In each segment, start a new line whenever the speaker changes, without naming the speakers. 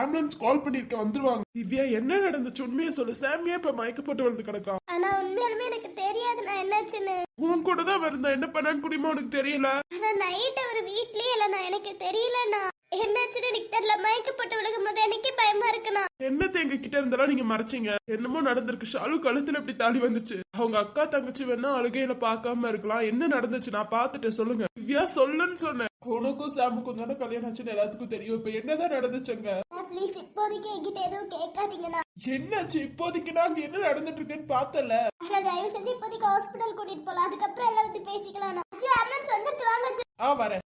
Ambulance கால் பண்ணிருக்க வந்துருவாங்க. திவ்யா என்ன நடந்துச்சு? உண்மையை சொல்லு. சாமியா இப்ப மயக்கப்பட்டு வந்து கிடக்கா
ஆனா உண்மையாலுமே எனக்கு தெரியாதுண்ணா என்னாச்சுன்னு.
உன் கூட தான் வருந்தா என்ன பண்ணான்னு குடிமா உனக்கு தெரியல?
ஆனா நைட் அவர் வீட்லயே இல்லண்ணா எனக்கு தெரியலண்ணா என்னாச்சுன்னு எனக்கு தெரியல. மயக்கப்பட்டு விழுகும் போது எனக்கே பயமா இருக்குண்ணா.
என்னத்தை எங்க கிட்ட இருந்தாலும் நீங்க மறைச்சீங்க? என்னமோ நடந்திருக்கு. ஷாலு கழுத்துல இப்படி தாலி வந்துச்சு. அவங்க அக்கா தங்கச்சி வேணா அழுகையில பார்க்காம இருக்கலாம். என்ன நடந்துச்சு? நான் பார்த்துட்டேன். சொல்லுங்க. திவ்யா சொல்லுன்னு சொன்னேன். உனக்கும் சாமுக்கும் தானே கல்யாணம் ஆச்சுன்னு எல்லாத்துக்கும் தெரியும். இப்ப என்னதான் நடந்துச்சுங்க?
ப்ளீஸ் இப்போதைக்கு என்கிட்ட எதுவும் கேட்காதீங்கண்ணா.
என்னாச்சு? இப்போதைக்கு நாங்க என்ன நடந்துட்டு இருக்குன்னு பார்த்தல.
தயவு செஞ்சு இப்போதைக்கு ஹாஸ்பிட்டல் கூட்டிட்டு போலாம். அதுக்கப்புறம் எல்லாம் வந்து பேசிக்கலாம் அஜி ஆம்புலன்ஸ் வந்துருச்சு. வாங்க அஜி.
ஆ வரேன்.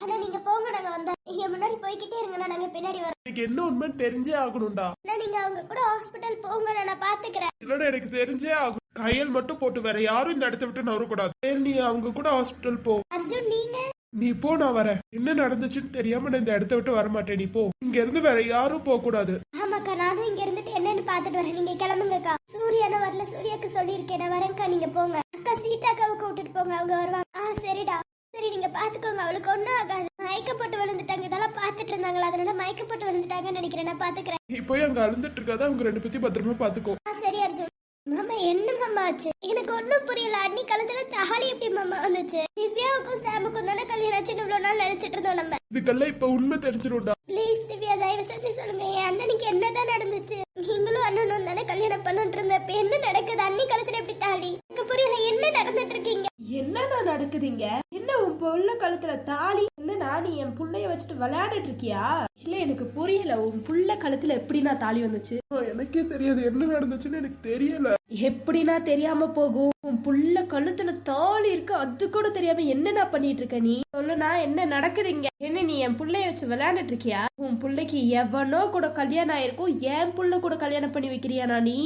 அண்ணா நீங்க போங்க. நாங்க வந்தோம் நீங்க முன்னாடி போய்கிட்டே இருங்கண்ணா. நாங்க பின்னாடி வரோம்.
எனக்கு என்ன உண்மைன்னு தெரிஞ்சே ஆகணும்டா.
அண்ணா நீங்க அவங்க கூட ஹாஸ்பிட்டல் போங்கண்ணா. நான் பாத்துக்கிறேன்.
இல்லடா எனக்கு தெரிஞ்சே ஆகும் கையல் மட்டும் போட்டு வேற யாரும் இந்த இடத்த விட்டு நவரக்கூடாது சரி நீ அவங்க கூட ஹாஸ்பிட்டல் போ.
அர்ஜுன் நீங்க
நீ போ நான் வரேன். என்ன நடந்துச்சுன்னு தெரியாம நான் இந்த இடத்த விட்டு வர மாட்டேன் நீ போ. இங்க இருந்து வேற யாரும் போக கூடாது
ஆமாக்கா நானும் இங்க இருந்துட்டு என்னன்னு பாத்துட்டு வரேன். நீங்க கிளம்புங்கக்கா. சூர்யானா வரல சூர்யாக்கு சொல்லியிருக்கேன். நான் வரேன்க்கா நீங்க போங்க. அக்கா சீதாக்காவை கூட்டிட்டு போங்க. அவங்க வருவாங்க. ஆ சரிடா. சரி நீங்க பாத்துக்கோங்க அவளுக்கு ஒண்ணும் ஆகாது. மயக்கப்பட்டு விழுந்துட்டாங்க. இதெல்லாம் பாத்துட்டு இருந்தாங்களா? அதனால மயக்கப்பட்டு விழுந்துட்டாங்கன்னு நினைக்கிறேன். நான் பாத்துக்கிறேன்
நீ போய் அங்க அழுந்துட்டு இருக்காத. அவங்க ரெண்டு பேத்தையும் பத்திரமா பாத்துக்கோ
ஆ சரி அர்ஜுன். மாமா என்ன மாமா ஆச்சு? எனக்கு ஒண்ணும் புரியல. அன்னி கழுத்துல தாலி எப்படி மாமா வந்துச்சு? திவ்யாவுக்கும் சாமுக்கும் தானே கல்யாணம் ஆச்சுன்னு இவ்வளவு நாள் நினைச்சிட்டு இருந்தோம் நம்ம.
இதுக்கெல்லாம் இப்ப உண்மை தெரிஞ்சிரும்டா.
ப்ளீஸ் திவ்யா தயவு செஞ்சு சொல்லுங்க. என் அண்ணனுக்கு என்னதான் நடந்துச்சு? நீங்களும் அண்ணனும் தானே கல்யாணம் பண்ணிட்டு இருந்த இப்ப என்ன நடக்குது? அண்ணி கழுத்துல எப்படி தாலி. எனக்கு புரியல என்ன நடந்துட்டு இருக்கீங்க?
என்னண்ணா நடக்குதுங்க? என்ன உன் புள்ள கழுத்துல தாலி? என்னண்ணா நீ என் புள்ளைய வச்சுட்டு விளையாடிட்டு இருக்கியா? இல்ல எனக்கு புரியல. உன் புள்ள கழுத்துல எப்படிண்ணா தாலி வந்துச்சு?
எனக்கே தெரியாது. என்ன நடந்துச்சுன்னு எனக்கு தெரியல.
எப்படிண்ணா தெரியாம போகும்? உன் புள்ள கழுத்துல தாலி இருக்கு அது கூட தெரியாம என்னண்ணா பண்ணிட்டு இருக்க நீ? சொல்லுண்ணா என்ன நடக்குதுங்க என்ன நீ என் புள்ளைய வச்சு விளையாண்டுட்டு இருக்கியா? உன் புள்ளைக்கு எவனோ கூட கல்யாணம் ஆயிருக்கும் என் புள்ள கூட கல்யாணம் பண்ணி வைக்கிறியாண்ணா நீ?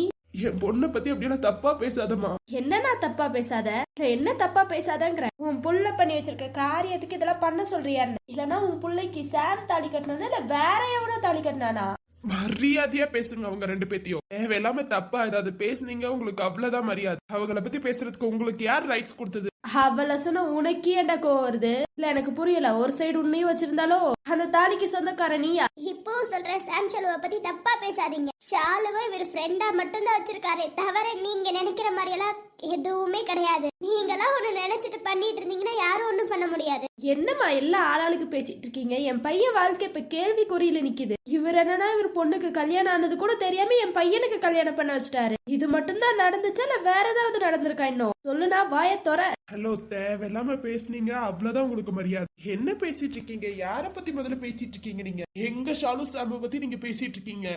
என் பொண்ணை பத்தி அப்படியெல்லாம் தப்பா பேசாதம்மா.
என்னண்ணா தப்பா பேசாத? என்ன தப்பா பேசாதங்கிற? உன் புள்ள பண்ணி வச்சிருக்க காரியத்துக்கு இதெல்லாம் பண்ண சொல்றியா இல்லனா உன் புள்ளைக்கு சாம் தாலி கட்டினானா இல்ல வேற எவனோ தாலி கட்டினானா?
மரியாதையா பேசுங்க அவங்க ரெண்டு பேத்தையும் தேவையில்லாம தப்பா ஏதாவது பேசுனீங்க உங்களுக்கு அவ்வளவுதான் மரியாதை. அவங்கள பத்தி பேசுறதுக்கு உங்களுக்கு யார் ரைட்ஸ் கொடுத்தது?
அவளை சொன்ன உனக்கே ஏன்டா கோவம் வருது? இல்ல எனக்கு புரியல. ஒரு சைடு உன்னையும் வச்சிருந்தாலோ? அந்த தாலிக்கு சொந்தக்கார நீயா?
இப்போ சொல்றேன் சாம் பத்தி தப்பா பேசாதீங்க. ஷாலுவை இவர் ஃப்ரெண்டா மட்டும்தான் வச்சிருக்காரு. தவிர நீங்க நினைக்கிற மாதிரி எல்லாம் எதுவுமே கிடையாது. நீங்களாம் ஒண்ணு நினைச்சிட்டு பண்ணிட்டு இருந்தீங்கன்னா யாரும் ஒண்ணும் பண்ண முடியாது.
என்னம்மா எல்லா ஆளாளுக்கு பேசிட்டு இருக்கீங்க? என் பையன் வாழ்க்கை இப்ப கேள்விக்குறியில நிக்குது. இவர் என்னன்னா இவர் பொண்ணுக்கு கல்யாணம் ஆனது கூட தெரியாம என் பையனுக்கு கல்யாணம் பண்ண வச்சுட்டாரு. இது மட்டும்தான் நடந்துச்சா இல்ல வேற ஏதாவது நடந்திருக்கா இன்னும்? சொல்லுனா வாய தொற.
ஹலோ தேவையில்லாம பேசுனீங்க. அவ்வளவுதான் உங்களுக்கு மரியாதை. என்ன பேசிட்டு இருக்கீங்க? யார பத்தி முதல்ல பேசிட்டு இருக்கீங்க நீங்க? எங்க ஷாலு சாம்ப பத்தி நீங்க பேசிட்டு இருக்கீங்க?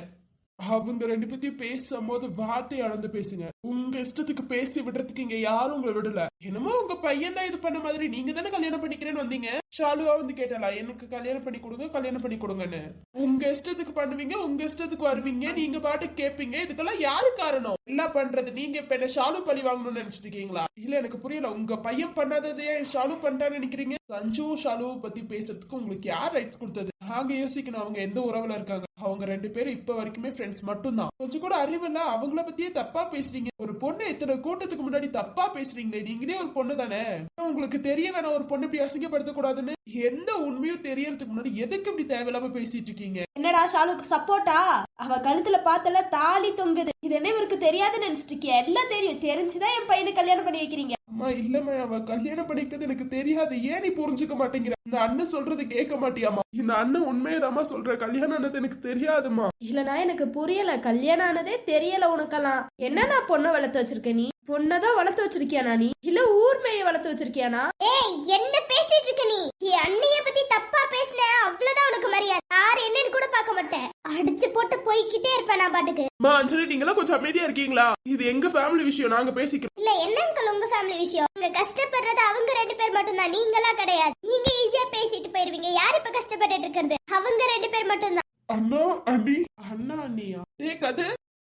அவங்க ரெண்டு பத்தியும் பேசும்போது வார்த்தை அளந்து பேசுங்க. உங்க இஷ்டத்துக்கு பேசி விடுறதுக்கு இங்க யாரும் உங்களை விடல. என்னமோ உங்க பையன் தான் இது பண்ண மாதிரி. நீங்க தானே கல்யாணம் பண்ணிக்கிறேன்னு வந்தீங்க. ஷாலுவா வந்து கேட்டலாம் எனக்கு கல்யாணம் பண்ணி கொடுங்க கல்யாணம் பண்ணி கொடுங்கன்னு. உங்க இஷ்டத்துக்கு பண்ணுவீங்க உங்க இஷ்டத்துக்கு வருவீங்க நீங்க பாட்டு கேப்பீங்க. இதுக்கெல்லாம் யாரு காரணம்? என்ன பண்றது? நீங்க இப்ப என்ன ஷாலு பழி வாங்கணும்னு நினைச்சிட்டு இருக்கீங்களா? இல்ல எனக்கு புரியல. உங்க பையன் பண்ணாததையே ஷாலு பண்ணிட்டான்னு நினைக்கிறீங்க? சஞ்சு ஷாலு பத்தி பேசுறதுக்கு உங்களுக்கு யார் ரைட்ஸ் கொடுத்தது? நாங்க யோசிக்கணும் அவங்க எந்த உறவுல இருக்காங்க. அவங்க ரெண்டு பேரும் இப்ப வரைக்குமே ஃப்ரெண்ட்ஸ் மட்டும்தான். கொஞ்சம் கூட அறிவில்ல அவங்கள பத்தியே தப்பா பேசுறீங்க. ஒரு பொண்ணு இத்தனை கூட்டத்துக்கு முன்னாடி தப்பா பேசுறீங்களே நீங்களே ஒரு பொண்ணு தானே? உங்களுக்கு தெரிய வேணாம் ஒரு பொண்ணு இப்படி அசிங்கப்படுத்த கூடாதுன்னு எந்த உண்மையும் தெரியறதுக்கு முன்னாடி எதுக்கு இப்படி தேவையில்லாம பேசிட்டு இருக்கீங்க?
என்னடா ஷாலுக்கு சப்போர்ட்டா அவ கழுத்துல பார்த்தல தாலி தொங்குது. இது என்ன இவருக்கு தெரியாதுன்னு நினைச்சிட்டு இருக்கியா? எல்லாம் தெரியும். தெரிஞ்சுதான் என் பையனை கல்யாணம் பண்ணி வைக்கிறீங்க.
அம்மா இல்லம்மா அவ கல்யாணம் பண்ணிக்கிட்டது எனக்கு தெரியாது. ஏன் நீ புரிஞ்சுக்க மாட்டேங்கிற? இந்த அண்ணன் சொல்றது கேட்க மாட்டியாமா இந்த அண்ணன் உண்மையதாமா சொல்ற. கல்யாணம் ஆனது எனக்கு தெரியாதுமா
இல்லனா எனக்கு புரியல. கல்யாணம் ஆனதே தெரியல உனக்கெல்லாம். என்னடா பொண்ணை வளர்த்து வச்சிருக்க நீ? பொண்ணதான் வளர்த்து வச்சிருக்கியானா நீ இல்ல ஊர் மேய வளர்த்து வச்சிருக்கியானா?
ஏய் என்ன பேசிட்டு இருக்க நீ? என் அண்ணிய பத்தி தப்பா பேசின அவ்வளவுதான் உனக்கு மரியாதை. யார் என்னன்னு கூட பார்க்க மாட்டேன். அடிச்சு போட்டு போய்கிட்டே இருப்பேன் நான் பாட்டுக்கு.
மா அஞ்சலி நீங்களா கொஞ்சம் அமைதியா இருக்கீங்களா? இது எங்க ஃபேமிலி விஷயம்? நாங்க பேசிக்கிறோம்.
இல்ல என்ன அங்கிள் உங்க ஃபேமிலி விஷயம்? உங்க கஷ்டப்படுறது அவங்க ரெண்டு பேர் மட்டும்தான் நீங்களா கிடையாது. நீங்க ஈஸியா பேசிட்டு போயிருவீங்க. யார் இப்ப கஷ்டப்பட்டுட்டு இருக்கிறது? அவங்க ரெண்டு பேர் மட்டும்தான்.
அண்ணா அண்ணி. அண்ணா அண்ணியா? ஏ கது.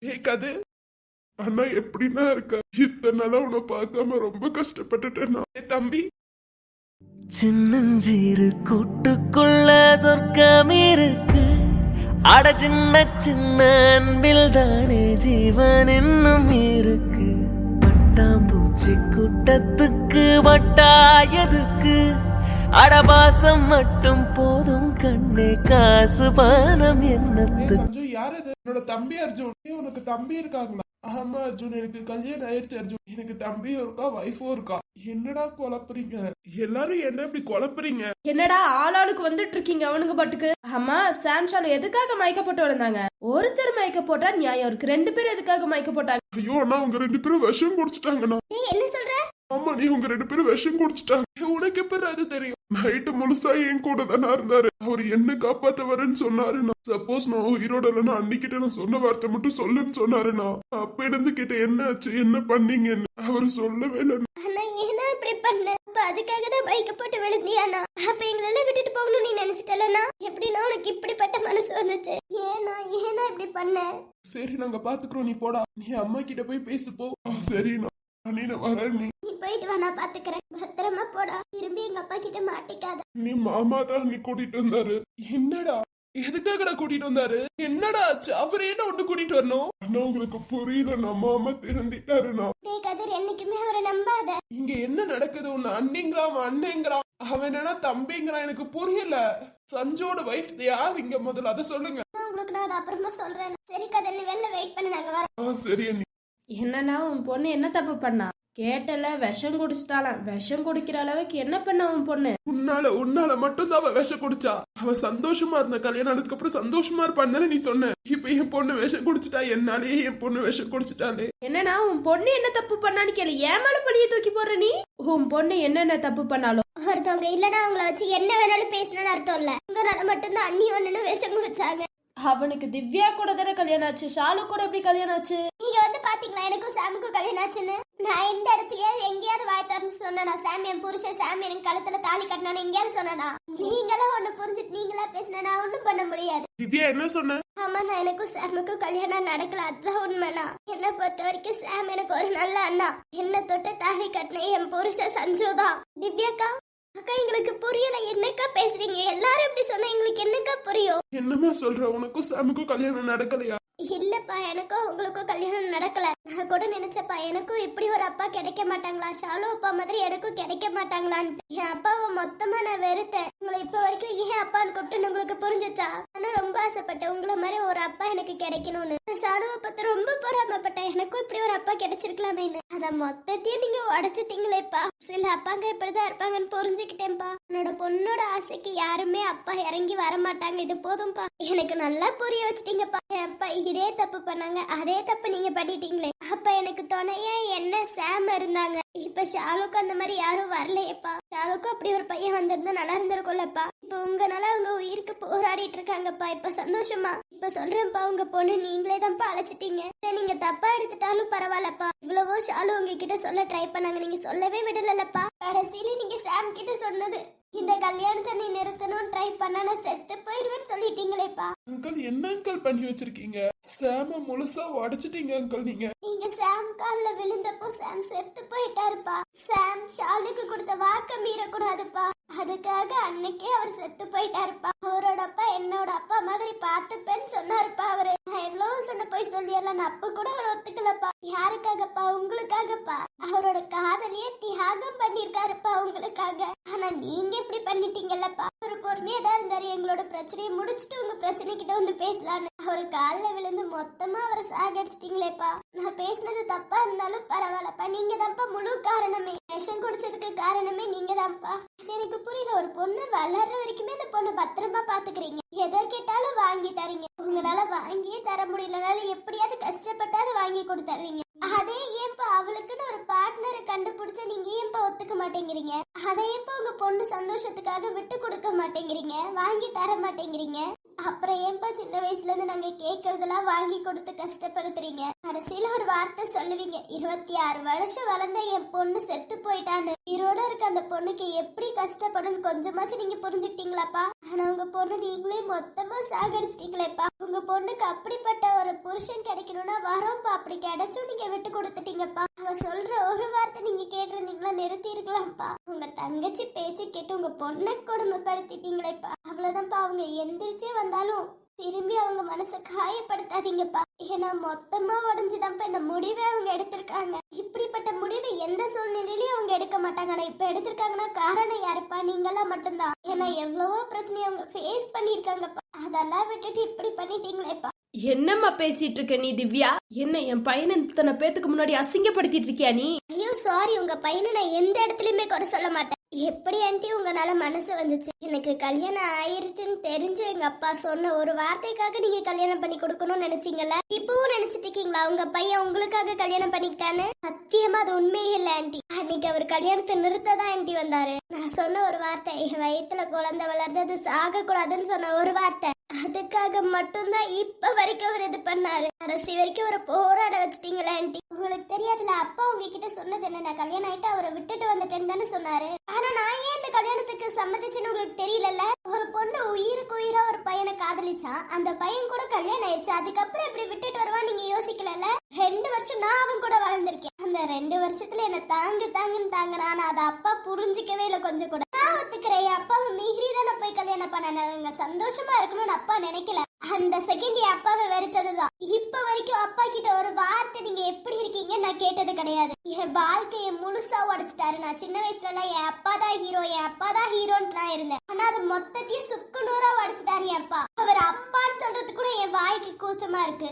ஏ கது. அண்ணா எப்படின்னா இருக்க? இத்தனை நாளா உன்னை பார்க்காம ரொம்ப கஷ்டப்பட்டுட்டேன் தம்பி.
சின்னஞ்சீரு கூட்டுக்குள்ள சொர்க்கம் இருக்கு. அட சின்ன சின்ன அன்பில் தானே ஜீவன் இன்னும் இருக்கு. பட்டாம்பூச்சி கூட்டத்துக்கு வட்டாயதுக்கு அடபாசம் மட்டும் போதும் கண்ணே காசு பானம் என்னத்து.
யார் என்னோட தம்பி அர்ஜுன். உனக்கு தம்பி இருக்காங்களா? ஆமா அர்ஜுன் எனக்கு கல்யாணம் ஆயிடுச்சு அர்ஜுன். எனக்கு தம்பியும் இருக்கா ஒய்ஃபும் இருக்கா? என்னடா குழப்புறீங்க? எல்லாரும் என்ன இப்படி குழப்புறீங்க?
என்னடா ஆளாளுக்கு வந்துட்டு இருக்கீங்க அவனுக்கு பாட்டுக்கு? ஆமா சாம்ஷாலு எதுக்காக மயக்க போட்டு வந்தாங்க ஒருத்தர் மயக்க போட்டா நியாயம் இருக்கு. ரெண்டு பேரும் எதுக்காக மயக்க போட்டாங்க
ஐயோ அண்ணா உங்க ரெண்டு பேரும் விஷம் குடிச்சிட்டாங்கண்ணா.
என்ன சொல்ற?
ஆமா நீ உங்க ரெண்டு பேரும் விஷம் குடிச்சிட்டாங்க. உனக்கு எப்படி அது தெரியும்? நைட்டு முழுசா என் கூட தானே இருந்தாரு. அவர் என்ன காப்பாத்த வரேன்னு சொன்னாருண்ணா. சப்போஸ் நான் உயிரோட இல்லைன்னா அன்னிக்கிட்ட நான் சொன்ன வார்த்தை மட்டும் சொல்லுன்னு சொன்னாருண்ணா. அப்ப இருந்து கேட்ட என்ன ஆச்சு? என்ன பண்ணீங்கன்னு? அவர் சொல்லவே இல்லை
ஆனா ஏன்னா இப்படி பண்ண? அப்ப அதுக்காக தான் பைக்க போட்டு விழுந்தியானா அப்ப எங்களெல்லாம் விட்டுட்டு போகணும்னு நீ நினைச்சிட்டலனா எப்படின்னா உனக்கு இப்படிப்பட்ட மனசு வந்துச்சு? ஏனா ஏனா இப்படி பண்ண?
சரி நாங்க பாத்துக்கிறோம். நீ போடா. நீ அம்மா கிட்ட போய் பேசு போ ஆ, சரிண்ணா. வரேன் நீ
நீ போயிட்டு வா நான் பாத்துக்கிறேன். பத்திரமா போடா. திரும்பி எங்க அப்பா கிட்ட மாட்டிக்காத.
நீ மாமா தான் நீ கூட்டிட்டு வந்தாரு. என்னடா? எதுக்காகடா கூட்டிட்டு வந்தாரு? என்னடா ஆச்சு? அவர் என்ன ஒண்ணு கூட்டிட்டு வரணும்? அண்ணா உங்களுக்கு புரியல. நான் மாமா திருந்திட்டாருண்ணா
டேய் கதிர் என்னைக்குமே அவரை நம்பாத.
இங்க என்ன நடக்குது? உன்னை அண்ணிங்கிறான் அண்ணங்கிறான். அவன் என்னன்னா தம்பிங்கிறான். எனக்கு புரியல. சஞ்சோட வைஃப் யார்? இங்க முதல்ல அதை சொல்லுங்க.
நான் உங்களுக்கு நான் அதை அப்புறமா சொல்றேன். சரி கதிர் நீ வெளில வெயிட் பண்ணு நாங்க வரோம்.
ஆ சரி அண்ணி.
என்னன்னா உன் பொண்ணு என்ன தப்பு பண்ணா? கேட்டல விஷம் குடிச்சிட்டாலாம் விஷம் குடிக்கிற அளவுக்கு என்ன பண்ண உன் பொண்ணு?
உன்னால உன்னால மட்டும்தான் அவ விஷம் குடிச்சா. அவ சந்தோஷமா இருந்த கல்யாணம் ஆனதுக்கு அப்புறம் சந்தோஷமா இருப்பான்னு நீ சொன்ன. இப்ப என் பொண்ணு விஷம் குடிச்சிட்டா என்னாலே என் பொண்ணு விஷம் குடிச்சிட்டாலே
என்னன்னா உன் பொண்ணு என்ன தப்பு பண்ணான்னு கேளு. ஏன் மேல பழிய தூக்கி போடுற நீ? உன் பொண்ணு என்னென்ன தப்பு பண்ணாலும்
ஒருத்தவங்க இல்லனா அவங்கள வச்சு என்ன வேணாலும் பேசினது அர்த்தம் இல்ல. உங்களால மட்டும்தான் அண்ணி ஒண்ணுன்னு விஷம் குடிச்சாங்க.
அவனுக்கு திவ்யா கூட தானே கல்யாணம் ஆச்சு? ஷாலு கூட எப்படி கல்யாணம் ஆச்சு?
நீங்க வந்து பாத்தீங்களா எனக்கும் சாமுக்கும் கல்யாணம் ஆச்சுன்னு? நான் எந்த இடத்துலயாவது எங்கேயாவது வாய் திறந்து சொன்னா சாமி என் புருஷன் சாமி எனக்கு கழுத்துல தாலி கட்டினான்னு எங்கேயாவது சொன்னா நீங்களா ஒண்ணு புரிஞ்சுட்டு நீங்களா பேசினா நான் ஒண்ணும் பண்ண முடியாது.
திவ்யா என்ன சொன்ன?
ஆமா நான் எனக்கும் சாமுக்கும் கல்யாணம் நடக்கல அதுதான் உண்மைனா என்ன பொறுத்த வரைக்கும் சாம் எனக்கு ஒரு நல்ல அண்ணா. என்ன தொட்டு தாலி கட்டின என் புருஷன் சஞ்சு தான். திவ்யாக்கா அக்கா எங்களுக்கு புரியல. என்னக்கா பேசுறீங்க? எல்லாரும் இப்படி சொன்னா எங்களுக்கு என்னக்கா புரியும்?
என்னமா சொல்ற? உனக்கும் சாமிக்கும் கல்யாணம் நடக்கலையா?
இல்லப்பா எனக்கும் உங்களுக்கும் கல்யாணம் நடக்கல. நான் கூட நினைச்சப்பா எனக்கும் இப்படி ஒரு அப்பா கிடைக்க மாட்டாங்களா? ஷாலு அப்பா மாதிரி எனக்கும் கிடைக்க மாட்டாங்களான்னு என் அப்பாவை மொத்தமா நான் வெறுத்தேன். உங்களை இப்ப வரைக்கும் ஏன் அப்பான்னு கூப்பிட்டு உங்களுக்கு புரிஞ்சுச்சா? ஆனா ரொம்ப ஆசைப்பட்டேன். உங்களை மாதிரி ஒரு அப்பா எனக்கு கிடைக்கணும்னு. ஷாலுவை பார்த்து ரொம்ப பொறாமப்பட்டேன். எனக்கும் இப்படி ஒரு அப்பா கிடைச்சிருக்கலாமேன்னு. அத மொத்தத்தையும் நீங்க உடைச்சிட்டீங்களேப்பா. சில அப்பாங்க இப்படிதான் இருப்பாங்கன்னு புரிஞ்சுக்கிட்டேன்ப்பா. என்னோட பொண்ணோட ஆசைக்கு யாருமே அப்பா இறங்கி வர மாட்டாங்க இது போதும்ப்பா. எனக்கு நல்லா புரிய வச்சிட்டீங்கப்பா. என் அப்பா இதே தப்பு பண்ணாங்க அதே தப்பு நீங்க பண்ணிட்டீங்களே. அப்ப எனக்கு துணையே என்ன சாம் இருந்தாங்க? இப்ப ஷாலுக்கு அந்த மாதிரி யாரும் வரலையேப்பா. ஷாலுக்கும் அப்படி ஒரு பையன் வந்திருந்தா நல்லா இருந்திருக்கும்லப்பா. இப்ப உங்கனால அவங்க உயிருக்கு போராடிட்டு இருக்காங்கப்பா. இப்ப சந்தோஷமா? இப்ப சொல்றேன்ப்பா உங்க பொண்ணு நீங்களே தான்ப்பா அழைச்சிட்டீங்க. நீங்க தப்பா எடுத்துட்டாலும் பரவாயில்லப்பா. இவ்வளவோ ஷாலு உங்ககிட்ட சொல்ல ட்ரை பண்ணாங்க. நீங்க சொல்லவே விடலப்பா கடைசியில நீங்க சாம் கிட்ட சொன்னது இந்த கல்யாணத்தை நீ நிறுத்தணும்னு ட்ரை பண்ணா நான் செத்து போயிருவேன்னு சொல்லிட்டீங்களேப்பா.
அங்கிள் என்ன அங்கிள் பண்ணி வச்சிருக்கீங்க? சாம முழுசா உடைச்சிட்டீங்க அங்கிள் நீங்க.
நீங்க சாம் கால்ல விழுந்தப்போ சாம் செத்து போயிட்டாருப்பா. சாம் ஷாலுக்கு கொடுத்த வாக்க மீறக்கூடாதுப்பா. அதுக்காக அன்னைக்கே அவர் செத்து போயிட்டாருப்பா. அவரோட அப்பா என்னோட அப்பா மாதிரி பார்த்துப்பேன்னு சொன்னாருப்பா அவரு. நான் எவ்வளவு சொன்ன போய் சொல்லியெல்லாம் நான் அப்ப கூட அவர் ஒத்துக்கலப்பா. யாருக்காகப்பா? உங்களுக்காகப்பா. அவரோட காதலியே தியாகம் பண்ணிருக்காருப்பா உங்களுக்காக. ஆனா நீங்க இப்படி பண்ணிட்டீங்கல்லப்பா. அவர் பொறுமையா தான் இருந்தாரு. எங்களோட பிரச்சனையை முடிச்சுட்டு உங்க பிரச்சனை கிட்ட வந்து பேசலான்னு. அவர் காலில் விழுந்து மொத்தமா அவரை சாகடிச்சிட்டீங்களேப்பா. நான் பேசினது தப்பா இருந்தாலும் பரவாயில்லப்பா. நீங்க தான்ப்பா முழு காரணமே. விஷம் குடிச்சதுக்கு காரணமே நீங்க தான்ப்பா எனக்கு புரியல ஒரு பொண்ணு வளர்ற வரைக்குமே அந்த பொண்ணை பத்திரமா பாத்துக்கிறீங்க. எதை கேட்டாலும் வாங்கி தரீங்க. உங்களால வாங்கியே தர முடியலனால எப்படியாவது கஷ்டப்பட்டாவது வாங்கி கொடுத்துறீங்க. அதே ஏன்பா அவளுக்குன்னு ஒரு பார்ட்னரை கண்டுபிடிச்ச நீங்க ஏன்பா ஒத்துக்க மாட்டேங்கிறீங்க? அதை ஏன்பா உங்க பொண்ணு சந்தோஷத்துக்காக விட்டு கொடுக்க மாட்டேங்கிறீங்க? வாங்கி தர மாட்டேங்கிறீங்க? அப்புறம் ஏன்பா சின்ன வயசுல இருந்து நாங்க கேக்குறதெல்லாம் வாங்கி கொடுத்து கஷ்டப்படுத்துறீங்க? கடைசியில ஒரு வார்த்தை சொல்லுவீங்க. இருபத்தி ஆறு வருஷம் வளர்ந்த என் பொண்ணு செத்து போயிட்டான்னு. உயிரோட இருக்க அந்த பொண்ணுக்கு எப்படி கஷ்டப்படும் கொஞ்சமாச்சும் நீங்க புரிஞ்சுக்கிட்டீங்களாப்பா? ஆனா உங்க பொண்ணு நீங்களே மொத்தமா சாகடிச்சிட்டீங்களேப்பா. உங்க பொண்ணுக்கு அப்படிப்பட்ட ஒரு புருஷன் கிடைக்கணும்னா வரோம்ப்பா. அப்படி கிடைச்சும் நீங்க விட்டு கொடுத்துட்டீங்கப்பா. அவ சொல்ற ஒரு வார்த்தை நீங்க கேட்டிருந்தீங்களா நிறுத்தி இருக்கலாம்ப்பா உங்க தங்கச்சி பேச்சு கேட்டு உங்க பொண்ணை கொடுமைப்படுத்திட்டீங்களேப்பா. அவ்வளவுதான்ப்பா அவங்க எந்திரிச்சே வந்தாலும் திரும்பி அவங்க மனசை காயப்படுத்தாதீங்கப்பா. ஏன்னா மொத்தமா உடஞ்சுதான்ப்பா இந்த முடிவை அவங்க எடுத்திருக்காங்க. இப்படிப்பட்ட முடிவை எந்த சூழ்நிலையிலயும் அவங்க எடுக்க மாட்டாங்க. ஆனா இப்ப எடுத்திருக்காங்கன்னா காரணம் யாருப்பா? நீங்களாம் மட்டும்தான். ஏன்னா எவ்வளவோ பிரச்சனையை அவங்க ஃபேஸ் பண்ணிருக்காங்கப்பா அதெல்லாம் விட்டுட்டு இப்படி பண்ணிட்டீங்களேப்பா.
என்னம்மா பேசிட்டு இருக்க நீ திவ்யா? என்ன என் பையனை இத்தனை பேத்துக்கு முன்னாடி அசிங்கப்படுத்திட்டு இருக்கியா நீ?
ஐயோ சாரி உங்க பையனை நான் எந்த இடத்துலயுமே குறை சொல்ல மாட்டேன். எப்படி ஆண்டி உங்களால மனசு வந்துச்சு? எனக்கு கல்யாணம் ஆயிருச்சுன்னு தெரிஞ்சு எங்க அப்பா சொன்ன ஒரு வார்த்தைக்காக நீங்க கல்யாணம் பண்ணி கொடுக்கணும்னு நினைச்சீங்கல்ல? இப்பவும் நினைச்சிட்டு இருக்கீங்களா? உங்க பையன் உங்களுக்காக கல்யாணம் பண்ணிக்கிட்டான்னு? சத்தியமா அது உண்மையே இல்ல ஆண்டி அன்னைக்கு அவர் கல்யாணத்தை நிறுத்த தான் ஆண்டி வந்தாரு. நான் சொன்ன ஒரு வார்த்தை என் வயிற்றுல குழந்தை வளர்ந்து அது சாக கூடாதுன்னு சொன்ன ஒரு வார்த்தை. அதுக்காக மட்டும்தான் இப்ப வரைக்கும் அவர் இது பண்ணாரு. கடைசி வரைக்கும் அவரை போராட வச்சிட்டீங்களா ஆண்டி. உங்களுக்கு தெரியாதுல அப்பா உங்ககிட்ட சொன்னது என்ன? நான் கல்யாணம் ஆயிட்டு அவரை விட்டுட்டு வந்துட்டேன்னு தானே சொன்னாரு. ஆனா நான் ஏன் இந்த கல்யாணத்துக்கு சம்மதிச்சுன்னு உங்களுக்கு தெரியலல்ல? ஒரு பொண்ணு உயிருக்கு உயிரா ஒரு பையனை காதலிச்சான் அந்த பையன் கூட கல்யாணம் ஆயிடுச்சு அதுக்கப்புறம் இப்படி விட்டுட்டு வருவான் நீங்க யோசிக்கலல்ல? ரெண்டு வருஷம் நான் அவன் கூட வளர்ந்துருக்கேன் அந்த ரெண்டு வருஷத்துல என்ன தாங்கு தாங்குன்னு தாங்க ஆனா அதை அப்பா புரிஞ்சிக்கவே இல்லை கொஞ்சம் கூட. அப்பாவை மீறி தானே போய் கல்யாணம் பண்ண சந்தோஷமா இருக்கணும்னு அப்பா நினைக்கல. அந்த செகண்ட் என் அப்பாவை வெறுத்ததுதான். இப்ப வரைக்கும் அப்பா கிட்ட ஒரு வார்த்தை நீங்க எப்படி இருக்கீங்க நான் கேட்டது கிடையாது. என் வாழ்க்கையை முழுசா உடைச்சிட்டாரு. நான் சின்ன வயசுல எல்லாம் என் அப்பா தான் ஹீரோ என் அப்பா தான் ஹீரோன்ட்டு நான் இருந்தேன். ஆனா அது மொத்தத்தையும் சுக்கு நூறா உடைச்சிட்டாரு என் அப்பா. அவர் அப்பான்னு சொல்றது கூட என் வாய்க்கு கூச்சமா இருக்கு.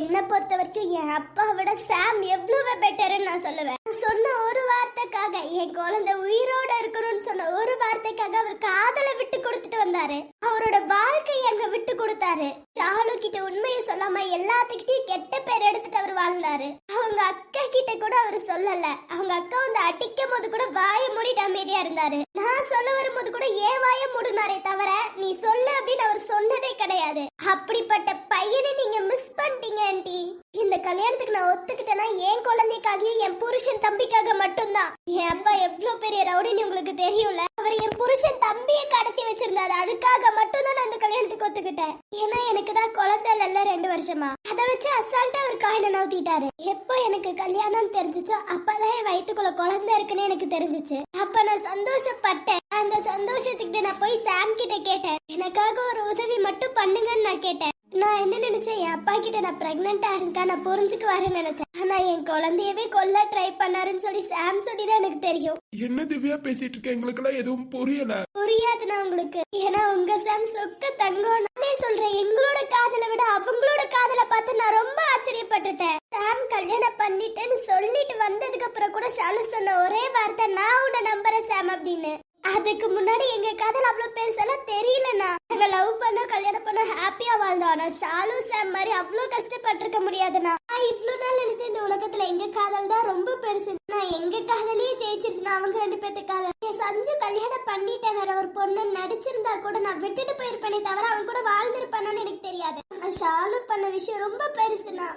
என்ன பொறுத்த வரைக்கும் என் அப்பா விட சாம் எவ்வளவு பெட்டர்னு நான் சொல்லுவேன். நான் சொன்ன ஒரு வார்த்தைக்காக என் குழந்தை உயிரோட இருக்கணும்னு சொன்ன ஒரு வார்த்தைக்காக அவர் காதலை விட்டு கொடுத்துட்டு வந்தாரு. அவரோட வாழ்க்கை அங்க விட்டு கொடுத்தாரு. சாலு கிட்ட உண்மையை சொல்லாம எல்லாத்துக்கிட்டையும் கெட்ட பேர் எடுத்துட்டு அவர் வாழ்ந்தாரு. அவங்க அக்கா கிட்ட கூட அவர் சொல்லல. அவங்க அக்கா வந்து அடிக்கும் போது கூட வாயை மூடிட்டு அமைதியா இருந்தாரு. நான் சொல்ல வரும்போது கூட ஏன் வாயை மூடினாரே தவிர நீ சொல்லு அப்படின்னு அவர் சொன்னதே கிடையாது. அப்படிப்பட்ட பையனை நீங்க மிஸ் பண்ணிட்டீங்க ஆண்டி. இந்த கல்யாணத்துக்கு நான் ஒத்துக்கிட்டேன்னா என் குழந்தைக்காகவே என் புருஷன் தம்பிக்காக மட்டும்தான். என் அப்பா எவ்வளவு பெரிய ரவுடின்னு உங்களுக்கு தெரியும்ல? அவர் என் புருஷன் தம்பியை கடத்தி வச்சிருந்தாரு. அதுக்காக மட்டும்தான் நான் இந்த கல்யாணத்துக்கு ஒத்துக்கிட்டேன். ஏன்னா எனக்கு தான் குழந்தை இல்ல ரெண்டு வருஷமா. அதை வச்சு அசால்ட்டா அவர் காயினை நவுத்திட்டாரு. எப்போ எனக்கு கல்யாணம் தெரிஞ்சிச்சோ அப்பதான் என் வயிற்றுக்குள்ள குழந்தை இருக்குன்னு எனக்கு தெரிஞ்சிச்சு. அப்ப நான் சந்தோஷப்பட்டேன். அந்த சந்தோஷத்துக்கிட்ட நான் போய் சாம் கிட்ட கேட்டேன். எனக்காக ஒரு உதவி மட்டும் பண்ணுங்கன்னு நான் கேட்டேன். நான் என்ன நினைச்சேன்? என் அப்பா கிட்ட நான் பிரெக்னெண்டா இருக்கா? நான் புரிஞ்சுக்கு வரேன்னு நினைச்சேன். ஆனா என் குழந்தையவே கொல்ல ட்ரை பண்ணாருன்னு சொல்லி சாம் சொல்லி தான் எனக்கு தெரியும்.
என்ன திவ்யா பேசிட்டு இருக்க? எங்களுக்கெல்லாம் எதுவும் புரியல.
புரியாதுண்ணா உங்களுக்கு. ஏன்னா உங்க சாம் சொக்க தங்கம். நானே சொல்றேன் எங்களோட காதலை விட அவங்களோட காதலை பார்த்து நான் ரொம்ப ஆச்சரியப்பட்டுட்டேன். சாம் கல்யாணம் பண்ணிட்டேன்னு சொல்லிட்டு வந்ததுக்கு அப்புறம் கூட ஷாலு சொன்ன ஒரே வார்த்தை நான் உன்னை நம்புறேன் சாம் அப்படின்னு. அதுக்கு முன்னாடி எங்க கதை அவ்வளவு பெருசெல்லாம் தெரியலண்ணா. நாங்க லவ் பண்ண கல்யாணம் பண்ண ஹாப்பியா வாழ்ந்தோம் ஆனா ஷாலு சாம் மாதிரி அவ்வளவு கஷ்டப்பட்டிருக்க முடியாதுண்ணா. நான் இவ்வளவு நாள் நினைச்சேன் இந்த உலகத்துல எங்க காதல் தான் ரொம்ப பெருசு நான் எங்க காதலையே ஜெயிச்சிருச்சுன்னா அவங்க ரெண்டு பேர்த்து காதல். என் சஞ்சு கல்யாணம் பண்ணிட்டேன் வேற. ஒரு பொண்ணு நடிச்சிருந்தா கூட நான் விட்டுட்டு போயிருப்பேனே தவிர அவன் கூட வாழ்ந்திருப்பானான்னு எனக்கு தெரியாது. ஷாலு பண்ண விஷயம் ரொம்ப பெருசுண்ணா.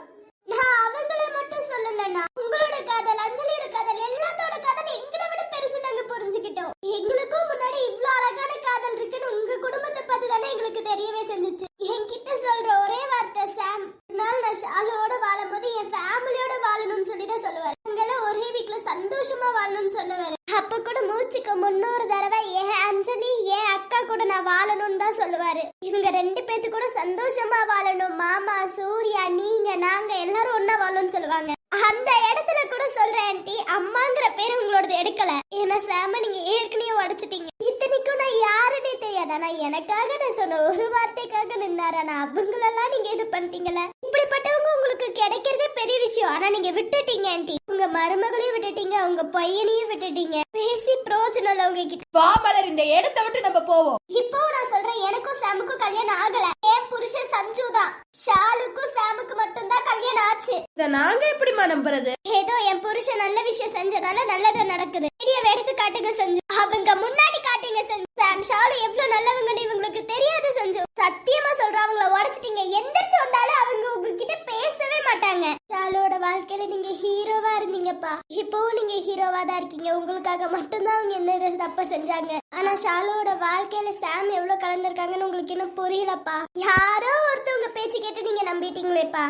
நான் அவங்கள மட்டும் சொல்லலண்ணா. உங்களோட காதல் அஞ்சலியோட காதல் எல்லாத்தோட காதல் எங்களை விட பெருசு நாங்க புரிஞ்சுக்கிட்டோம். எங்களுக்கும் முன்னாடி இவ்வளவு அழகான காதல் இருக்குன்னு உங்க குடும்பத்தை பார்த்து தானே எங்களுக்கு தெரியவே செஞ்சுச்சு. என்கிட்ட சொல்ற ஒரே வார்த்தை சாம் நாள் நான் ஷாலுவோட வாழும் போது என் ஃபேமிலியோட வாழணும்னு சொல்லி தான் சொல்லுவார். உங்களெல்லாம் ஒரே வீட்டுல சந்தோஷமா வாழணும்னு சொல்லுவார். அப்ப கூட மூச்சுக்கு முன்னூறு தடவை என் அஞ்சலி என் அக்கா கூட நான் வாழணும்னு தான் சொல்லுவாரு. இவங்க ரெண்டு பேத்து கூட சந்தோஷமா வாழணும். மாமா சூர்யா நீங்க நாங்க எல்லாரும் ஒன்னா வாழணும்னு சொல்லுவாங்க. அந்த இடத்துல கூட சொல்றேன் ஆண்டி அம்மாங்கிற பேர் உங்களோடது எடுக்கல. ஏன்னா சாம நீங்க ஏற்கனவே உடைச்சிட்டீங்க. யாருன்னே எனக்காக நான் சொன்ன ஒரு வார்த்தைக்காக நின்னாரா? நான் அவங்களெல்லாம் நீங்க இது பண்ணிட்டீங்களே? இப்படிப்பட்டவங்க உங்களுக்கு கிடைக்கிறதே பெரிய விஷயம். ஆனா நீங்க விட்டுட்டீங்க ஆண்டி. உங்க மருமகளையும் விட்டுட்டீங்க உங்க பையனையும் விட்டுட்டீங்க. பேசி பிரோஜனம் இல்ல உங்ககிட்ட.
வா மலர் இந்த இடத்த விட்டு நம்ம போவோம்.
இப்போ நான் சொல்றேன் எனக்கும் சாமுக்கும் கல்யாணம் ஆகல. என் புருஷன் சஞ்சு தான். ஷாலுக்கும் சாமுக்கு மட்டும்தான் கல்யாணம் ஆச்சு.
இத நாங்க எப்படிமா நம்புறது?
ஏதோ என் புருஷன் நல்ல விஷயம் செஞ்சனால நல்லது நடக்குது. வீடியோவை எடுத்து காட்டுங்க சஞ்சு. அவங்க முன்னாடி காட்டுங்க சஞ்சு. சாம் ஷாலு எவ்வளவு நல்லவங்கன்னு இவங்களுக்கு தெரியாது சஞ்சு சத்தியமா சொல்றேன் அவங்கள உடைச்சிட்டீங்க எந்திரிச்சு வந்தாலும் அவங்க உங்ககிட்ட பேசவே மாட்டாங்க ஷாலுவோட வாழ்க்கையில நீங்க ஹீரோவா இருந்தீங்கப்பா இப்போவும் நீங்க ஹீரோவா தான் இருக்கீங்க உங்களுக்காக மட்டும்தான் அவங்க என்ன இது தப்ப செஞ்சாங்க. ஆனா ஷாலோட வாழ்க்கையில சாம் எவ்வளவு கலந்துருக்காங்கன்னு உங்களுக்கு இன்னும் புரியலப்பா. யாரோ ஒருத்தவங்க பேச்சு கேட்டு நீங்க நம்பிட்டீங்களேப்பா.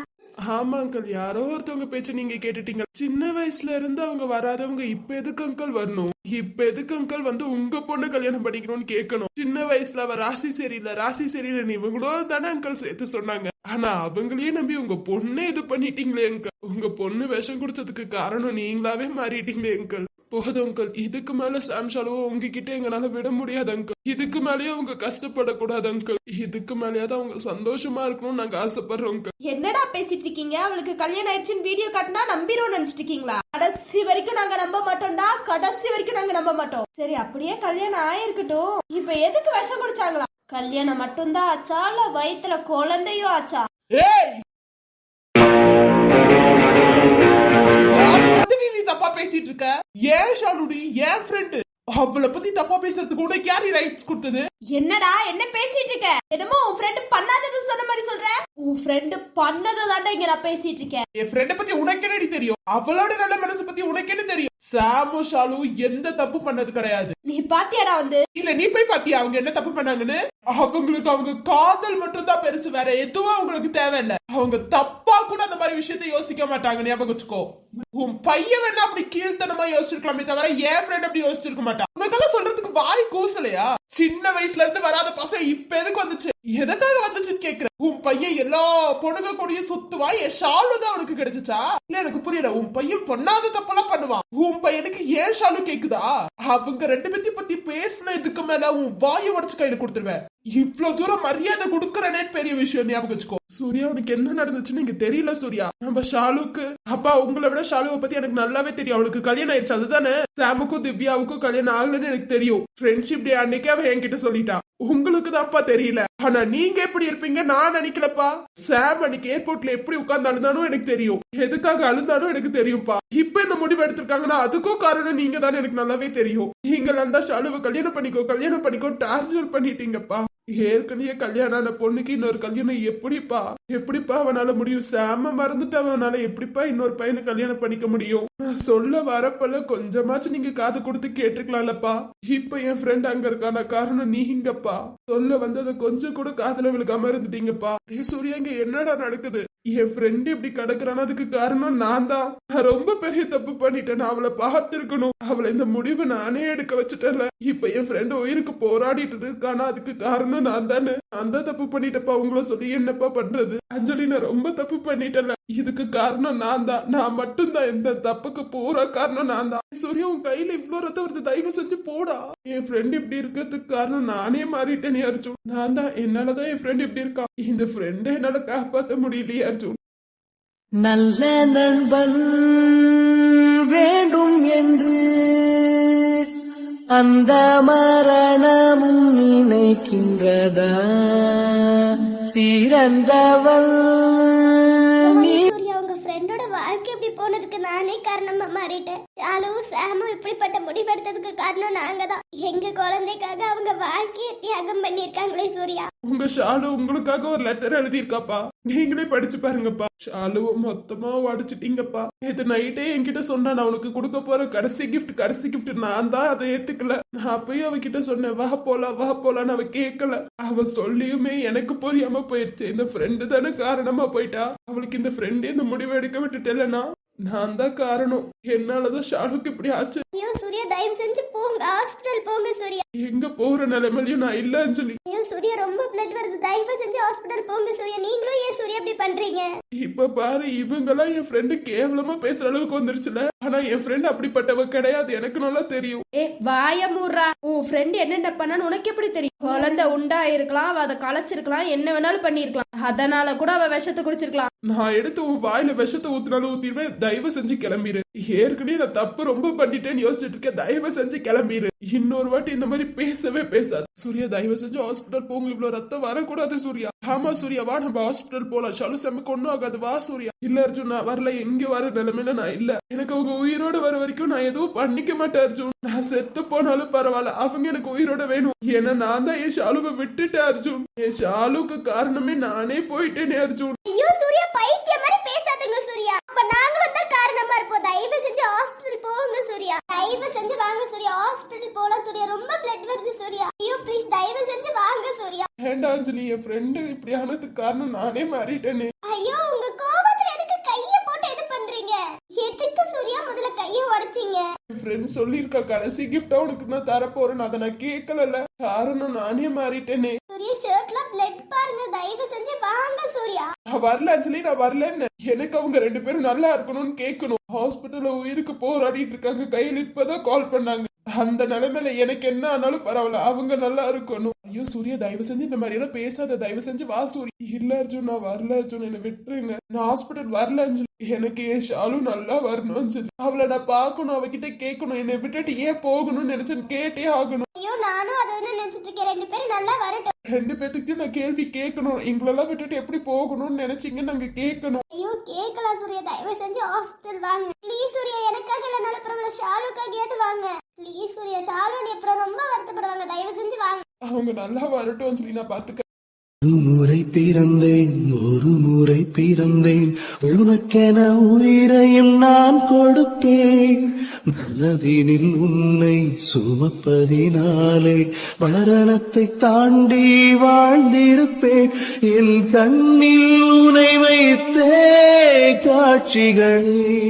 ஆமா அங்கிள் யாரோ ஒருத்தவங்க பேச்சு நீங்க கேட்டுட்டீங்க. சின்ன வயசுல இருந்து அவங்க வராதவங்க இப்ப எதுக்கு அங்கிள் வரணும்? இப்ப எதுக்கு அங்கிள் வந்து உங்க பொண்ணு கல்யாணம் பண்ணிக்கணும்னு கேட்கணும்? சின்ன வயசுல அவ ராசி சரியில்லை ராசி சரியில்லை இவங்களோ தானே அங்கிள் சேர்த்து சொன்னாங்க. ஆனா அவங்களையே நம்பி உங்க பொண்ணே இது பண்ணிட்டீங்களே அங்கிள் உங்க பொண்ணு விஷம் குடிச்சதுக்கு காரணம் நீங்களாவே மாறிட்டீங்களே அங்கிள் போதும் அங்கிள். இதுக்கு மேல சாம்ஷாலும் உங்ககிட்ட எங்களால விட முடியாது அங்கிள். இதுக்கு மேலயே அவங்க கஷ்டப்படக்கூடாது அங்கிள். இதுக்கு மேலேயாவது அவங்க சந்தோஷமா இருக்கணும்னு நாங்க ஆசைப்படுறோம் அங்கிள்.
என்னடா பேசிட்டு இருக்கீங்க? அவளுக்கு கல்யாணம் ஆயிடுச்சுன்னு வீடியோ காட்டினா நம்பிரும் நினைச்சிட்டு இருக்கீங்களா? கடைசி வரைக்கும் நாங்க நம்ப மாட்டோம்டா. கடைசி வரைக்கும் நாங்க நம்ப மாட்டோம். சரி அப்படியே கல்யாணம் ஆயிருக்கட்டும். இப்ப எதுக்கு விஷம் குடிச்சாங்களா? கல்யாணம் மட்டும்தான் ஆச்சா? இல்ல வயித்துல குழந்தையும் ஆச்சா?
ஏய்! பேசிட்டு இருக்க ஏன் ஷாலுடி? ஏன் ஃப்ரெண்டு அவளை பத்தி தப்பா பேசுறதுக்கு கூட யாரி ரைட்ஸ் கொடுத்தது?
என்னடா? என்ன பேசிட்டு இருக்க என்னமோ உன் ஃப்ரெண்டு பண்ணாதது சொன்ன மாதிரி சொல்ற? உன் ஃப்ரெண்டு பண்ணதை தாண்டா இங்க நான் பேசிட்டு இருக்கேன்
என் ஃப்ரெண்ட பத்தி உனக்கு என்னடி தெரியும்? அவளோட நல்ல மனசு பத்தி உனக்கு என்ன தெரியும்? சாமு ஷாலு எந்த தப்பு பண்ணது கிடையாது.
நீ பாத்தியாடா வந்து?
இல்ல நீ போய் பாத்தியா? அவங்க என்ன தப்பு பண்ணாங்கன்னு? அவங்களுக்கு அவங்க காதல் மட்டும் தான் பெருசு வேற எதுவும் அவங்களுக்கு தேவையில்லை. அவங்க தப்பா கூட அந்த மாதிரி விஷயத்தை யோசிக்க மாட்டாங்க ஞாபகம் வச்சுக்கோ. உன் பையன் வேணா அப்படி கீழ்த்தனமா யோசிச்சிருக்கலாமே தவிர என் ஃப்ரெண்ட் அப்படி யோசிச்சிருக்க மாட்டான் உனக்கெல்லாம் சொல்றதுக்கு வாய் கூசலையா? சின்ன வயசுல இருந்து வராத பசங்க இப்ப எதுக்கு வந்துச்சு? எதுக்காக வந்துச்சுன்னு கேக்குறேன். உன் பையன் எல்லா பொண்ணுங்க கூடயும் சுத்துவா? என் ஷாலு தான் அவனுக்கு கிடைச்சிச்சா? இல்ல எனக்கு புரியல. உன் பையன் பொண்ணாத தப்பெல்லாம் பண்ணுவான். உன் பையனுக்கு ஏன் ஷாலு கேக்குதா? அவங்க ரெண்டு பேத்தி பத்தி பேசின இதுக்கு மேல உன் வாயை உடச்சு கையில கொடுத்துருவேன். இவ்வளவு தூரம் மரியாதை கொடுக்கறனே பெரிய விஷயம் ஞாபகம் வச்சுக்கோ. சூர்யா உனக்கு என்ன நடந்துச்சுன்னு எனக்கு தெரியல சூர்யா. நம்ம ஷாலுக்கு அப்பா உங்களை விட ஷாலுவை பத்தி எனக்கு நல்லாவே தெரியும். அவளுக்கு கல்யாணம் ஆயிடுச்சு அதுதானே? சாமுக்கும் திவ்யாவுக்கும் கல்யாணம் ஆகலன்னு எனக்கு தெரியும். ஃப்ரெண்ட்ஷிப் டே அன்னைக்கே அவ என்கிட்ட சொல்லிட்டா. உங்களுக்கு தான்ப்பா தெரியல. ஆனா நீங்க எப்படி இருப்பீங்க நான் நினைக்கலப்பா. சாம் அன்னைக்கு ஏர்போர்ட்ல எப்படி உட்கார்ந்து அழுதானும் எனக்கு தெரியும். எதுக்காக அழுந்தாலும் எனக்கு தெரியும்ப்பா. இப்ப இந்த முடிவு எடுத்திருக்காங்கன்னா அதுக்கும் காரணம் நீங்க தான் எனக்கு நல்லாவே தெரியும். நீங்க அந்த ஷாலுவை கல்யாணம் பண்ணிக்கோ கல்யாணம் பண்ணிக்கோ டார்ச்சர் பண்ணிட்டீங்கப்பா. ஏற்கனவே கல்யாணம் ஆன பொண்ணுக்கு இன்னொரு கல்யாணம் எப்படிப்பா? எப்படிப்பா அவனால முடியும்? சாம மறந்துட்டு அவனால எப்படிப்பா இன்னொரு பையனை கல்யாணம் பண்ணிக்க முடியும்? நான் சொல்ல வரப்பல கொஞ்சமாச்சும் நீங்க காது கொடுத்து கேட்டுக்கலாம்லப்பா இப்ப என் ஃப்ரெண்ட் அங்க இருக்கான காரணம் நீங்கப்பா. சொல்ல வந்ததை கொஞ்சம் கூட காதுல விழுக்காம இருந்துட்டீங்கப்பா. ஏ என்னடா நடக்குது? என் ஃப்ரெண்ட் இப்படி கிடக்குறான்னு அதுக்கு காரணம் நான் தான் நான் ரொம்ப பெரிய தப்பு பண்ணிட்டேன். நான் அவளை பார்த்துருக்கணும். அவளை இந்த முடிவை நானே எடுக்க வச்சுட்டேன்ல. இப்ப என் ஃப்ரெண்ட் உயிருக்கு போராடிட்டு இருக்கானா அதுக்கு காரணம் நான் தானே நான் தான் தப்பு பண்ணிட்டப்பா உங்களை சொல்லி என்னப்பா பண்றது? அஞ்சலி நான் ரொம்ப தப்பு பண்ணிட்டேன்ல. இதுக்கு காரணம் நான் தான் நான் மட்டும்தான். இந்த தப்புக்கு பூரா காரணம் நான் தான் சூர்யா உன் கையில இவ்வளவு ரத்தம் வருது. தயவு செஞ்சு போடா. என் ஃப்ரெண்ட் இப்படி இருக்கிறதுக்கு காரணம் நானே மாறிட்டேனே அர்ஜுன். நான் தான் என்னாலதான் என் ஃப்ரெண்ட் இப்படி இருக்கான் இந்த ஃப்ரெண்டை என்னால காப்பாத்த முடியலையே அர்ஜுன்.
நல்ல நண்பன் வேண்டும் என்று அந்த மரணமும் நினைக்கின்றதா? சிறந்தவள்
நானே காரணமா மாறிட்டேன். ஷாலுவும் சாமும் இப்படிப்பட்ட முடிவெடுத்ததுக்கு காரணம் நாங்க தான் எங்க குழந்தைக்காக அவங்க வாழ்க்கையை தியாகம் பண்ணிருக்காங்களே சூர்யா.
உங்க ஷாலு உங்களுக்காக ஒரு லெட்டர் எழுதியிருக்காப்பா? நீங்களே படிச்சு பாருங்கப்பா. ஷாலுவை மொத்தமா உடைச்சிட்டீங்கப்பா. நேற்று நைட்டே என்கிட்ட சொன்னா நான் உனக்கு கொடுக்க போற கடைசி கிஃப்ட் கடைசி கிஃப்ட் நான் தான் அதை ஏத்துக்கல. நான் போய் அவகிட்ட சொன்னேன் வா போலாம் வா போலான்னு அவ கேட்கல அவ சொல்லியுமே எனக்கு புரியாம போயிருச்சு. இந்த ஃப்ரெண்டு தானே காரணமா போயிட்டா. அவளுக்கு இந்த ஃப்ரெண்டே இந்த முடிவு எடுக்க விட்டுட்டேன்னா நான் தான் காரணம். என்னாலதான் ஷாருக் இப்படி ஆச்சு.
ஐயோ சூர்யா தயவு செஞ்சு போங்க. ஹாஸ்பிட்டல் போங்க சூர்யா.
எங்க போற நிலைமையிலயும் நான் இல்ல அஞ்சலி
ஐயோ சூர்யா ரொம்ப பிளட் வருது. தயவு செஞ்சு ஹாஸ்பிட்டல் போங்க சூர்யா. நீங்களும் ஏன் சூர்யா இப்படி பண்றீங்க?
இப்ப பாரு இவங்கெல்லாம் என் ஃப்ரெண்டு கேவலமா பேசுற அளவுக்கு வந்துருச்சுல. ஆனா என் ஃப்ரெண்ட் அப்படிப்பட்டவ கிடையாது. எனக்கு நல்லா தெரியும்.
ஏ வாய மூடுறா. உன் ஃப்ரெண்ட் என்னென்ன பண்ணான்னு உனக்கு எப்படி தெரியும்? குழந்தை உண்டா இருக்கலாம் அவ அதை களைச்சிருக்கலாம் என்ன வேணாலும் பண்ணிருக்கலாம் அதனால கூட அவ விஷத்தை குடிச்சிருக்கலாம்.
நான் எடுத்து உன் வாயில விஷத்தை ஊத்தினாலும் ஊத்திடுவேன். தயவு செஞ்சு கிளம்பிடு ஏற்கனவே நான் தப்பு ரொம்ப பண்ணிட்டேன்னு யோசிச்சுட்டு இருக்கேன். தயவு செஞ்சு கிளம்பிடு இன்னொரு வாட்டி இந்த மாதிரி பேசவே பேசாது. சூர்யா தயவு செஞ்சு ஹாஸ்பிட்டல் போங்க. இவ்வளவு ரத்தம் வரக்கூடாது சூர்யா. ஆமா சூர்யா வா நம்ம ஹாஸ்பிட்டல் போலாம். ஷாலு செம்மக்கு ஒண்ணும் ஆகாது. வா சூர்யா. இல்ல அர்ஜுன் நான் வரல. எங்க வர நிலைமையில நான் இல்ல. எனக்கு அவங்க உயிரோட வர வரைக்கும் நான் எதுவும் பண்ணிக்க மாட்டேன் அர்ஜுன். நான் செத்து போனாலும் பரவாயில்ல. அவங்க எனக்கு உயிரோட வேணும். ஏன்னா நான் தான் என் ஷாலுவை விட்டுட்டேன் அர்ஜுன். என் ஷாலுக்கு காரணமே நானே போயிட்டேனே அர்ஜுன்.
ஐயோ சூர்யா பைத்தியம் மாதிரி பேச சூர்யா அப்ப நாங்களும் தான் காரணமா இருப்போம் தயவு செஞ்சு ஹாஸ்பிட்டல் போங்க சூர்யா. தயவு செஞ்சு வாங்க சூர்யா. ஹாஸ்பிட்டல் போலாம் சூர்யா. ரொம்ப பிளட் வருது சூர்யா. ஐயோ ப்ளீஸ் தயவு செஞ்சு வாங்க சூர்யா.
வேண்டாம் அஞ்சலி என் ஃப்ரெண்டு இப்படி ஆனதுக்கு காரணம் நானே மாறிட்டேனே.
ஐயோ உங்க கோபத்துல எதுக்கு கைய போட்டு இது பண்றீங்க? எதுக்கு சூர்யா முதல்ல கைய உடைச்சீங்க?
என் ஃப்ரெண்ட் சொல்லியிருக்கா கடைசி கிஃப்டா உனக்கு நான் தரப்போறேன் அதை நான் கேட்கல காரணம் நானே மாறிட்டேனே.
சூர்யா ஷர்ட்ல பிளட் பாருங்க. தயவு செஞ்சு வாங்க சூர்யா.
நான் வரல அஞ்சலி நான் வரலன்னு. எனக்கு அவங்க ரெண்டு பேரும் நல்லா இருக்கணும்னு கேட்கணும். ஹாஸ்பிட்டல்ல உயிருக்கு போராடிட்டு இருக்காங்க. கையில் இப்பதான் கால் பண்ணாங்க. அந்த நிலைமையில எனக்கு என்ன ஆனாலும் பரவாயில்ல. அவங்க நல்லா இருக்கணும். ஐயோ சூர்யா தயவு செஞ்சு இந்த மாதிரி எல்லாம் பேசாத தயவு செஞ்சு வா சூர்யா. இல்ல அர்ஜுன் நான் வரல அர்ஜுன் என்னை விட்டுருங்க. நான் ஹாஸ்பிட்டல் வரல அஞ்சலி. எனக்கு என் ஷாலு நல்லா வரணும் அஞ்சலி. அவளை நான் பார்க்கணும் அவகிட்ட கேட்கணும் என்னை விட்டுட்டு ஏன் போகணும்னு நினைச்சேன் கேட்டே ஆகணும்.
ஐயோ நானும் அதை நினைச்சிட்டு இருக்கேன்? ரெண்டு பேரும் நல்லா வரட்டும்.
ரெண்டு பேத்துக்கிட்டையும் நான் கேள்வி கேட்கணும். எங்களெல்லாம் விட்டுட்டு எப்படி போகணும்னு நினைச்சீங்க நாங்க கேட்கணும்.
ஐயோ கேட்கலாம் சூர்யா. தயவு செஞ்சு ஹாஸ்பிட்டல் வாங்க. ப்ளீஸ் சூர்யா எனக்காக இல்லைனாலும் பரவாயில்ல ஷாலுக்காகயாவது வாங்க. ப்ளீஸ் சூர்யா ஷாலு அப்புறம் ரொம்ப வருத்தப்படுவாங்க. தயவு செஞ்சு வாங்க.
அவங்க நல்லா வரட்டும் சொல்லி நான் பாத்துக்க
ஒரு முறை பிறந்தேன் ஒரு முறை பிறந்தேன். உனக்கென உயிரையும் நான் கொடுப்பேன். மனதினில் உன்னை சுமப்பதினாலே மரணத்தை தாண்டி வாழ்ந்திருப்பேன். என் கண்ணில் உனை வைத்தே காட்சிகளை.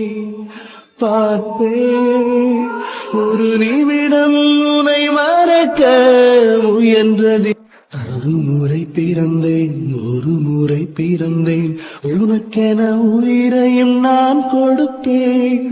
பார்ப்பேன் ஒரு நிமிடம் உனை மறக்க முயன்றது. ஒரு முறை பிறந்தேன் ஒரு முறை பிறந்தேன். உனக்கென உயிரையும் நான் கொடுப்பேன்.